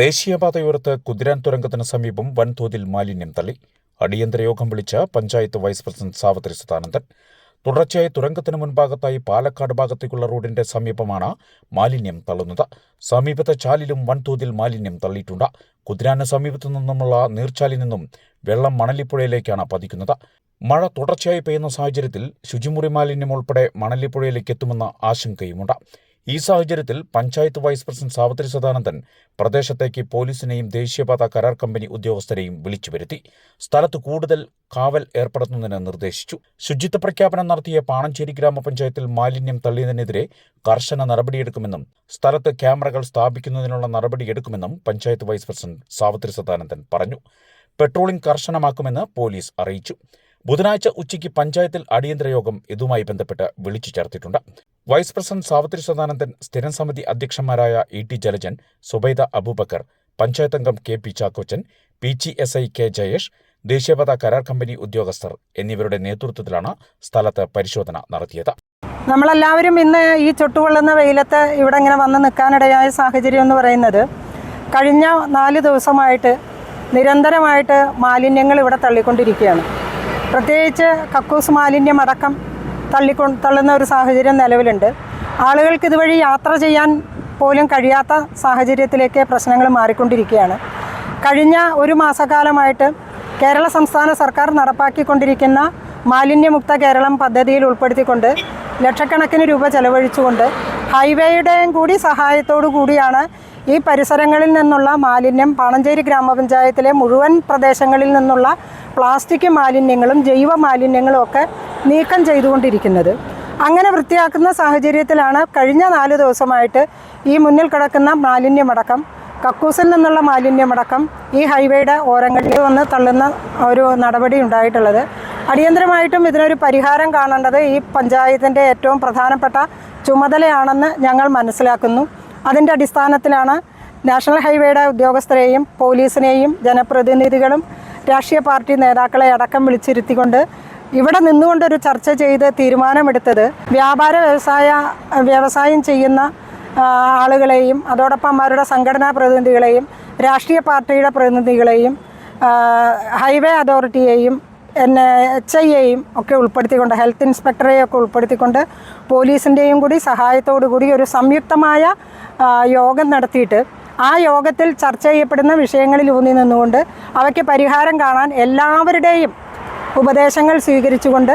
ദേശീയപാതയോരത്ത് കുതിരാൻ തുരങ്കത്തിന് സമീപം വൻതോതിൽ മാലിന്യം തള്ളി. അടിയന്തര യോഗം വിളിച്ച പഞ്ചായത്ത് വൈസ് പ്രസിഡന്റ് സാവത്രി സദാനന്ദൻ. തുടർച്ചയായി തുരങ്കത്തിന് മുൻഭാഗത്തായി പാലക്കാട് ഭാഗത്തേക്കുള്ള റോഡിന്റെ സമീപമാണ് മാലിന്യം തള്ളുന്നത്. സമീപത്തെ ചാലിലും വൻതോതിൽ മാലിന്യം തള്ളിയിട്ടുണ്ട്. കുതിരാന് സമീപത്തു നിന്നുമുള്ള നീർച്ചാലിൽ നിന്നും വെള്ളം മണലിപ്പുഴയിലേക്കാണ് പതിക്കുന്നത്. മഴ തുടർച്ചയായി പെയ്യുന്ന സാഹചര്യത്തിൽ ശുചിമുറി മാലിന്യം ഉൾപ്പെടെ മണലിപ്പുഴയിലേക്ക് എത്തുമെന്ന ആശങ്കയുമുണ്ട്. ഈ സാഹചര്യത്തിൽ പഞ്ചായത്ത് വൈസ് പ്രസിഡന്റ് സാവത്രി സദാനന്ദൻ പ്രദേശത്തേക്ക് പോലീസിനെയും ദേശീയപാത കരാർ കമ്പനി ഉദ്യോഗസ്ഥരെയും വിളിച്ചു വരുത്തി. സ്ഥലത്ത് കൂടുതൽ കാവൽ ഏർപ്പെടുത്തുന്നതിന് നിർദ്ദേശിച്ചു. ശുചിത്വ പ്രഖ്യാപനം നടത്തിയ പാണഞ്ചേരി ഗ്രാമപഞ്ചായത്തിൽ മാലിന്യം തള്ളിയതിനെതിരെ കർശന നടപടിയെടുക്കുമെന്നും സ്ഥലത്ത് ക്യാമറകൾ സ്ഥാപിക്കുന്നതിനുള്ള നടപടിയെടുക്കുമെന്നും പഞ്ചായത്ത് വൈസ് പ്രസിഡന്റ് സാവത്രി സദാനന്ദൻ പറഞ്ഞു. പെട്രോളിംഗ് കർശനമാക്കുമെന്ന് പോലീസ് അറിയിച്ചു. ബുധനാഴ്ച ഉച്ചയ്ക്ക് പഞ്ചായത്തിൽ അടിയന്തര യോഗം ഇതുമായി ബന്ധപ്പെട്ട് വിളിച്ചു ചേർത്തിട്ടുണ്ട്. വൈസ് പ്രസിഡന്റ് സാവിത്രി സദാനന്ദൻ സ്ഥിരം സമിതി അധ്യക്ഷന്മാരായ ഇ ടി ജലജൻ സുബൈദ അബൂബക്കർ പഞ്ചായത്ത് അംഗം K P Chackochan P G S I K Jayesh ദേശീയപാത കരാർ കമ്പനി ഉദ്യോഗസ്ഥർ എന്നിവരുടെ നേതൃത്വത്തിലാണ് സ്ഥലത്ത് പരിശോധന നടത്തിയത്. നമ്മളെല്ലാവരും ഇന്ന് ഈ ചുട്ടുകൊള്ളുന്ന വെയിലത്ത് ഇവിടെ ഇങ്ങനെ വന്ന് നിൽക്കാനിടയായ സാഹചര്യം എന്ന് പറയുന്നത് കഴിഞ്ഞ നാല് ദിവസമായിട്ട് നിരന്തരമായിട്ട് മാലിന്യങ്ങൾ ഇവിടെ തള്ളിക്കൊണ്ടിരിക്കുകയാണ്. പ്രത്യേകിച്ച് കക്കൂസ് മാലിന്യം അടക്കം തള്ളിക്കൊ തള്ളുന്ന ഒരു സാഹചര്യം നിലവിലുണ്ട്. ആളുകൾക്ക് ഇതുവഴി യാത്ര ചെയ്യാൻ പോലും കഴിയാത്ത സാഹചര്യത്തിലേക്ക് പ്രശ്നങ്ങൾ മാറിക്കൊണ്ടിരിക്കുകയാണ്. കഴിഞ്ഞ ഒരു മാസക്കാലമായിട്ട് കേരള സംസ്ഥാന സർക്കാർ നടപ്പാക്കിക്കൊണ്ടിരിക്കുന്ന മാലിന്യമുക്ത കേരളം പദ്ധതിയിൽ ഉൾപ്പെടുത്തിക്കൊണ്ട് ലക്ഷക്കണക്കിന് രൂപ ചെലവഴിച്ചുകൊണ്ട് ഹൈവേയുടെയും കൂടി സഹായത്തോടു കൂടിയാണ് ഈ പരിസരങ്ങളിൽ നിന്നുള്ള മാലിന്യം പാണഞ്ചേരി ഗ്രാമപഞ്ചായത്തിലെ മുഴുവൻ പ്രദേശങ്ങളിൽ നിന്നുള്ള പ്ലാസ്റ്റിക് മാലിന്യങ്ങളും ജൈവ മാലിന്യങ്ങളും ഒക്കെ നീക്കം ചെയ്തുകൊണ്ടിരിക്കുന്നത്. അങ്ങനെ വൃത്തിയാക്കുന്ന സാഹചര്യത്തിലാണ് കഴിഞ്ഞ നാല് ദിവസമായിട്ട് ഈ മുന്നിൽ കിടക്കുന്ന മാലിന്യമടക്കം കക്കൂസിൽ നിന്നുള്ള മാലിന്യമടക്കം ഈ ഹൈവേയുടെ ഓരങ്ങളിൽ വന്ന് തള്ളുന്ന ഒരു നടപടി ഉണ്ടായിട്ടുള്ളത്. അടിയന്തരമായിട്ടും ഇതിനൊരു പരിഹാരം കാണേണ്ടത് ഈ പഞ്ചായത്തിന്റെ ഏറ്റവും പ്രധാനപ്പെട്ട ചുമതലയാണെന്ന് ഞങ്ങൾ മനസ്സിലാക്കുന്നു. അതിന്റെ അടിസ്ഥാനത്തിലാണ് നാഷണൽ ഹൈവേയുടെ ഉദ്യോഗസ്ഥരെയും പോലീസിനെയും ജനപ്രതിനിധികളും രാഷ്ട്രീയ പാർട്ടി നേതാക്കളെ അടക്കം വിളിച്ചിരുത്തിക്കൊണ്ട് ഇവിടെ നിന്നുകൊണ്ടൊരു ചർച്ച ചെയ്ത് തീരുമാനമെടുത്തത് വ്യാപാര വ്യവസായ വ്യവസായം ചെയ്യുന്ന ആളുകളെയും അതോടൊപ്പം അവരുടെ സംഘടനാ പ്രതിനിധികളെയും രാഷ്ട്രീയ പാർട്ടിയുടെ പ്രതിനിധികളെയും ഹൈവേ അതോറിറ്റിയെയും എന്നെ എച്ച് ഐയെയും ഒക്കെ ഉൾപ്പെടുത്തിക്കൊണ്ട് ഹെൽത്ത് ഇൻസ്പെക്ടറെയും ഒക്കെ ഉൾപ്പെടുത്തിക്കൊണ്ട് പോലീസിന്റെയും കൂടി സഹായത്തോടു കൂടി ഒരു സംയുക്തമായ യോഗം നടത്തിയിട്ട് ആ യോഗത്തിൽ ചർച്ച ചെയ്യപ്പെടുന്ന വിഷയങ്ങളിൽ ഊന്നി നിന്നുകൊണ്ട് അവയ്ക്ക് പരിഹാരം കാണാൻ എല്ലാവരുടെയും ഉപദേശങ്ങൾ സ്വീകരിച്ചുകൊണ്ട്